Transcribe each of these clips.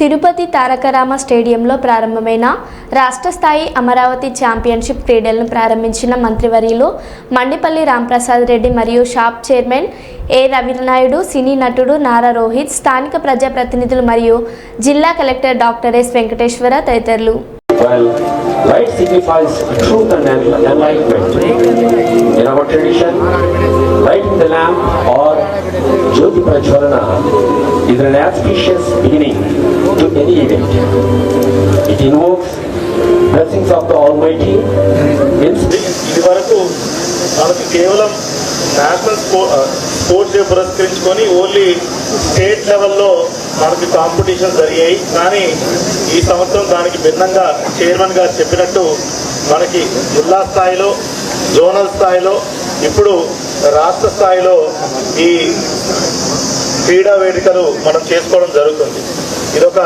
తిరుపతి తారకరామ స్టేడియంలో ప్రారంభమైన రాష్ట్ర స్థాయి అమరావతి ఛాంపియన్షిప్ క్రీడలను ప్రారంభించిన మంత్రివర్యులు మండిపల్లి రాంప్రసాద్ రెడ్డి మరియు షాప్ చైర్మన్ ఏ రవినాయుడు సినీ నటుడు నారా రోహిత్ స్థానిక ప్రజాప్రతినిధులు మరియు జిల్లా కలెక్టర్ డాక్టర్ ఎస్ వెంకటేశ్వర తదితరులు. Light signifies truth and enlightenment. In our tradition, lighting the lamp or Jyoti Prajwalana is an auspicious beginning to any event. It invokes blessings of the Almighty, inspires ఇది వరకు మనకు కేవలం national స్పో sports day పురస్కరించుకొని only state లెవెల్లో మనకి competition జరిగాయి. కానీ ఈ సంవత్సరం దానికి భిన్నంగా చైర్మన్ గారు చెప్పినట్టు మనకి జిల్లా స్థాయిలో జోనల్ స్థాయిలో ఇప్పుడు రాష్ట్ర స్థాయిలో ఈ క్రీడా వేదికలు మనం చేసుకోవడం జరుగుతుంది. ఇదొక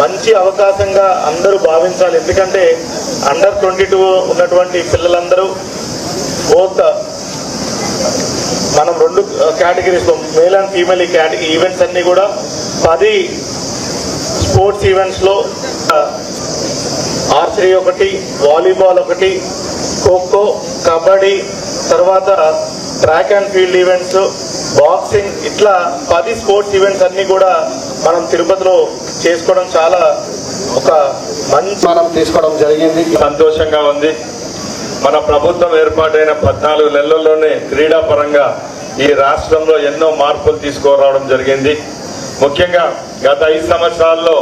మంచి అవకాశంగా అందరూ భావించాలి. ఎందుకంటే అండర్ ట్వంటీ టూ ఉన్నటువంటి పిల్లలందరూ బోత్ మనం రెండు కేటగిరీస్లో మేల్ అండ్ ఫీమేల్ ఈ ఈవెంట్స్ అన్నీ కూడా పది స్పోర్ట్స్ ఈవెంట్స్లో ఆర్చరీ ఒకటి వాలీబాల్ ఒకటి ఖోఖో కబడ్డీ తర్వాత track and field events boxing ఇట్లా పది స్పోర్ట్స్ ఈవెంట్స్ అన్ని కూడా మనం తిరుపతిలో చేసుకోవడం చాలా ఒక మంచి మనం తీసుకోవడం జరిగింది. సంతోషంగా ఉంది. మన ప్రభుత్వం ఏర్పాటైన పద్నాలుగు నెలల్లోనే క్రీడా పరంగా ఈ రాష్ట్రంలో ఎన్నో మార్పులు తీసుకురావడం జరిగింది. ముఖ్యంగా గత ఐదు సంవత్సరాల్లో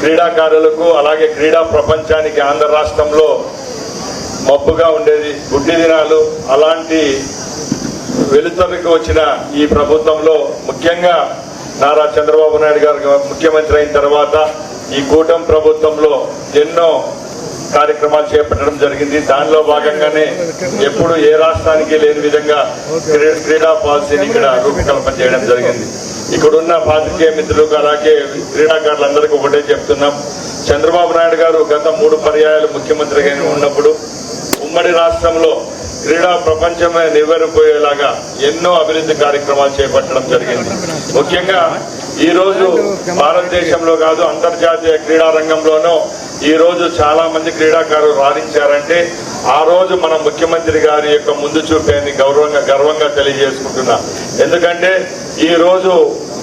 క్రీడాకారులకు అలాగే క్రీడా ప్రపంచానికి ఆంధ్ర రాష్ట్రంలో మబ్బుగా ఉండేది గుడ్డి దినాలు అలాంటి వెలుతురికి వచ్చిన ఈ ప్రభుత్వంలో ముఖ్యంగా నారా చంద్రబాబు నాయుడు గారు ముఖ్యమంత్రి అయిన తర్వాత ఈ కూటమి ప్రభుత్వంలో ఎన్నో కార్యక్రమాలు చేపట్టడం జరిగింది. దానిలో భాగంగానే ఎప్పుడు ఏ రాష్ట్రానికి లేని విధంగా క్రీడా పాలసీని ఇక్కడ రూపకల్పన చేయడం జరిగింది. ఇక్కడున్న పాత్రికేయ మిత్రులకు అలాగే క్రీడాకారులందరికీ ఒకటే చెప్తున్నాం. చంద్రబాబు నాయుడు గారు గత మూడు పర్యాయాలు ముఖ్యమంత్రిగా ఉన్నప్పుడు ఉమ్మడి రాష్ట్రంలో క్రీడా ప్రపంచమే నివ్వెరపోయేలాగా ఎన్నో అభివృద్ధి కార్యక్రమాలు చేపట్టడం జరిగింది. ముఖ్యంగా ఈ రోజు భారతదేశంలో కాదు అంతర్జాతీయ క్రీడా రంగంలోనూ ఈ రోజు చాలా మంది క్రీడాకారులు రాణించారంటే ఆ రోజు మన ముఖ్యమంత్రి గారి యొక్క ముందు చూపేని గౌరవంగా గర్వంగా తెలియజేసుకుంటున్నా. ఎందుకంటే ఈ రోజు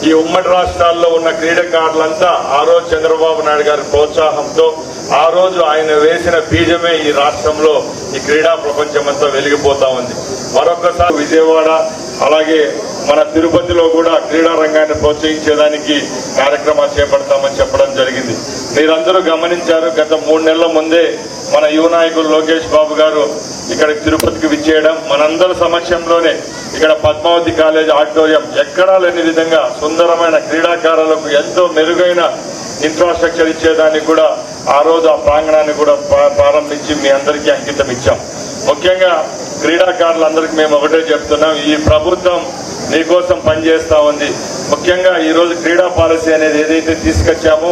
ఈ ఉమ్మడి రాష్ట్రాల్లో ఉన్న క్రీడాకారులంతా ఆ రోజు చంద్రబాబు నాయుడు గారి ప్రోత్సాహంతో ఆ రోజు ఆయన వేసిన బీజమే ఈ రాష్ట్రంలో ఈ క్రీడా ప్రపంచం అంతా వెలిగిపోతా ఉంది. మరొకసారి విజయవాడ అలాగే మన తిరుపతిలో కూడా క్రీడా రంగాన్ని ప్రోత్సహించేదానికి కార్యక్రమాలు చేపడతామని చెప్పడం జరిగింది. మీరందరూ గమనించారు గత మూడు నెలల ముందే మన యువ నాయకులు లోకేష్ బాబు గారు ఇక్కడ తిరుపతికి విచ్చేయడం మనందరి సమక్షంలోనే ఇక్కడ పద్మావతి కాలేజ్ ఆడిటోరియం ఎక్కడా లేని విధంగా సుందరమైన క్రీడాకారులకు ఎంతో మెరుగైన ఇన్ఫ్రాస్ట్రక్చర్ ఇచ్చేదానికి కూడా ఆ రోజు ఆ ప్రాంగణాన్ని కూడా ప్రా- ప్రారంభించి మీ అందరికీ అంకితం ఇచ్చాం. ముఖ్యంగా క్రీడాకారులందరికీ మేము ఒకటే చెప్తున్నాం ఈ ప్రభుత్వం నీకోసం పనిచేస్తా ఉంది. ముఖ్యంగా ఈ రోజు క్రీడా పాలసీ అనేది ఏదైతే తీసుకొచ్చామో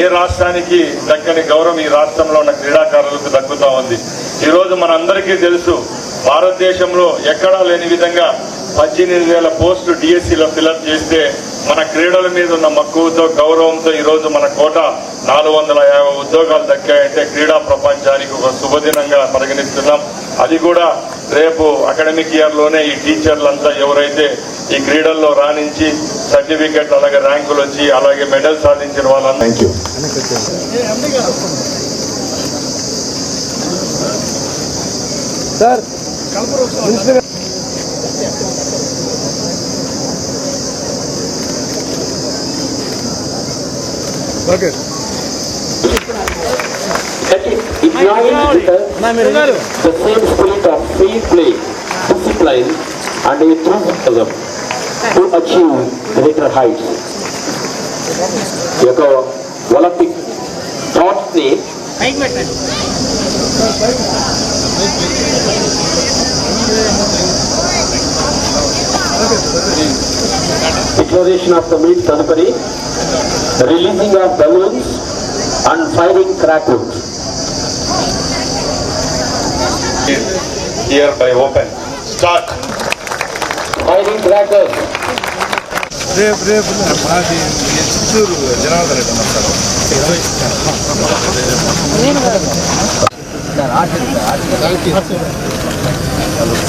ఏ రాష్ట్రానికి దక్కని గౌరవం ఈ రాష్ట్రంలో ఉన్న క్రీడాకారులకు దక్కుతా ఉంది. ఈ రోజు మనందరికీ తెలుసు భారతదేశంలో ఎక్కడా లేని విధంగా పద్దెనిమిది వేల పోస్టు డిఎస్సిలో ఫిలప్ చేస్తే మన క్రీడల మీద ఉన్న మక్కువతో గౌరవంతో ఈరోజు మన కోట నాలుగు వందల యాభై ఉద్యోగాలు దక్కాయంటే క్రీడా ప్రపంచానికి ఒక శుభదినంగా పరిగణిస్తున్నాం. అది కూడా రేపు అకాడమిక్ ఇయర్లోనే ఈ టీచర్లంతా ఎవరైతే ఈ క్రీడల్లో రాణించి సర్టిఫికెట్ అలాగే ర్యాంకులు వచ్చి అలాగే మెడల్ సాధించిన వాళ్ళందరూ thank you sir okay that it joins with the, the same spirit of free play, discipline, and enthusiasm to achieve greater heights. యొక్క ఒలింపిక్ థాట్స్ని డిక్లరేషన్ ఆఫ్ ద మీట్ తదుపరి releasing of balloons and firing crackers is hereby open. Start. Hiding crackers. రేపు రేపు మాది చిత్తూరు జనార్దన్ రెడ్డి అన్నారు sir